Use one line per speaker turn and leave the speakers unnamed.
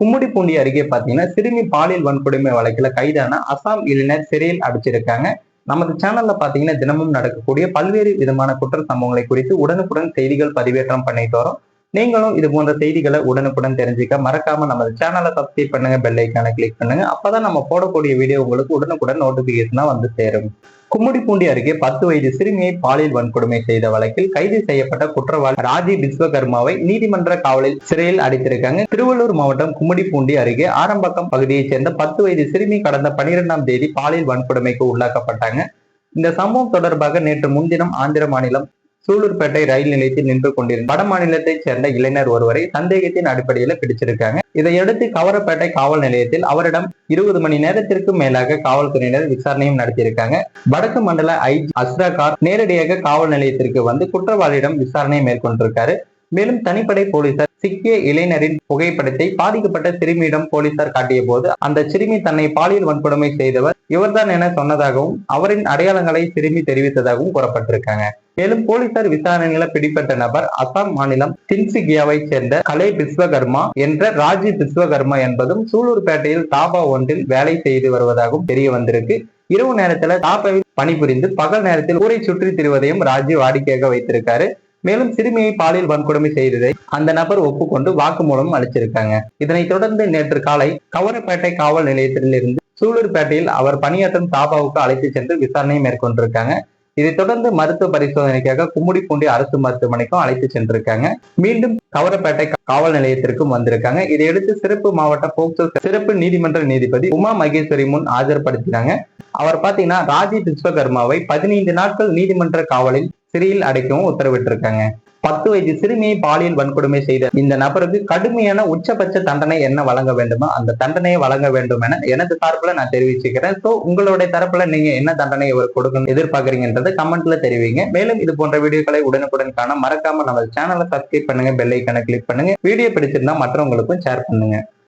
கும்முடிப்பூண்டி அருகே பாத்தீங்கன்னா சிறுமி பாலியல் வன்கொடுமை வழக்கில் கைதான அசாம் இளைஞர் சிறையில் அடைச்சிருக்காங்க நமது சேனல்ல பாத்தீங்கன்னா தினமும் நடக்கக்கூடிய பல்வேறு விதமான குற்ற சம்பவங்களை குறித்து உடனுக்குடன் செய்திகள் பதிவேற்றம் பண்ணிட்டு வரோம். நீங்களும் இது போன்ற செய்திகளை உடனுக்குடன் தெரிஞ்சுக்க மறக்காம நமது சேனலை சப்ஸ்கிரைப் பண்ணுங்க பெல் ஐக்கானை கிளிக் பண்ணுங்க. அப்பதான் நம்ம போடக்கூடிய வீடியோ உங்களுக்கு உடனுக்குடன் நோட்டிபிகேஷனா வந்து சேரும். கும்முடிப்பூண்டி அருகே பத்து வயது சிறுமியை பாலியல் வன்கொடுமை செய்த வழக்கில் கைது செய்யப்பட்ட குற்றவாளி ராஜி விஸ்வகர்மாவை நீதிமன்ற காவலில் சிறையில் அடைத்திருக்காங்க. திருவள்ளூர் மாவட்டம் கும்முடிப்பூண்டி அருகே ஆரம்பக்கம் பகுதியைச் சேர்ந்த பத்து வயது சிறுமி கடந்த பனிரெண்டாம் தேதி பாலியல் வன்கொடுமைக்கு உள்ளாக்கப்பட்டாங்க. இந்த சம்பவம் தொடர்பாக நேற்று முன்தினம் ஆந்திர மாநிலம் சூலூர்பேட்டை ரயில் நிலையத்தில் நின்று கொண்டிருந்த வட மாநிலத்தைச் சேர்ந்த இளைஞர் ஒருவரை சந்தேகத்தின் அடிப்படையில் பிடிச்சிருக்காங்க. இதையடுத்து கவரப்பேட்டை காவல் நிலையத்தில் அவரிடம் இருபது மணி நேரத்திற்கு மேலாக காவல்துறையினர் விசாரணையும் நடத்தியிருக்காங்க. வடக்கு மண்டல ஐஜி அஸ்ராகார் நேரடியாக காவல் நிலையத்திற்கு வந்து குற்றவாளியிடம் விசாரணை மேற்கொண்டிருக்காரு. மேலும் தனிப்படை போலீசார் சிக்கிய இளைஞரின் புகைப்படத்தை பாதிக்கப்பட்ட சிறுமியிடம் போலீசார் காட்டிய போது அந்த சிறுமி தன்னை பாலியல் வன்கொடுமை செய்தவர். இவர்தான் என சொன்னதாகவும் அவரின் அடையாளங்களை சிறுமி தெரிவித்ததாகவும் கூறப்பட்டிருக்காங்க. மேலும் போலீசார் விசாரணையில பிடிப்பட்ட நபர் அசாம் மாநிலம் தின்சிகியாவை சேர்ந்த கலை விஸ்வகர்மா என்ற ராஜி விஸ்வகர்மா என்பதும் சூலூர்பேட்டையில் தாபா ஒன்றில் வேலை செய்து வருவதாகவும் தெரிய வந்திருக்கு. இரவு நேரத்துல தாபாவில் பணிபுரிந்து பகல் நேரத்தில் ஊரை சுற்றி திரிவதையும் ராஜி வாடிக்கையாக வைத்திருக்காரு. மேலும் சிறுமியை பாலியல் வன்கொடுமை செய்ததை அந்த நபர் ஒப்புக்கொண்டு வாக்குமூலம் அளிச்சிருக்காங்க. இதனைத் தொடர்ந்து நேற்று காலை கவரப்பேட்டை காவல் நிலையத்திலிருந்து சூலூர்பேட்டையில் அவர் பணியாற்றும் தாபாவுக்கு அழைத்து சென்று விசாரணை மேற்கொண்டிருக்காங்க. இதைத் தொடர்ந்து மருத்துவ பரிசோதனைக்காக கும்முடிப்பூண்டி அரசு மருத்துவமனைக்கும் அழைத்து சென்றிருக்காங்க. மீண்டும் கவரப்பேட்டை காவல் நிலையத்திற்கும் வந்திருக்காங்க. இதையடுத்து சிறப்பு மாவட்ட போக்சோ சிறப்பு நீதிமன்ற நீதிபதி உமா மகேஸ்வரி முன் ஆஜர்படுத்தினாங்க. அவர் பாத்தீங்கன்னா ராஜீவ் விஸ்வகர்மாவை பதினைந்து நாட்கள் நீதிமன்ற காவலில் சிறையில் அடைக்கவும் உத்தரவிட்டிருக்காங்க. பத்து வயது சிறுமியை பாலியல் வன்கொடுமை செய்த இந்த நபருக்கு கடுமையான உச்சபட்ச தண்டனை என்ன வழங்க வேண்டுமோ? அந்த தண்டனையை வழங்க வேண்டும் என எனது சார்பில் நான் தெரிவிச்சுக்கிறேன். ஸோ உங்களுடைய தரப்புல நீங்க என்ன தண்டனை இவர் கொடுக்கணும் எதிர்பார்க்குறீங்கன்றதை கமெண்ட்ல தெரிவிங்க. மேலும் இது போன்ற வீடியோக்களை உடனுக்குடன் காண மறக்காம நம்ம சேனலை சப்ஸ்கிரைப் பண்ணுங்க பெல் ஐக்கானை கிளிக் பண்ணுங்க. வீடியோ பிடிச்சிருந்தா மற்றவங்களுக்கும் ஷேர் பண்ணுங்க.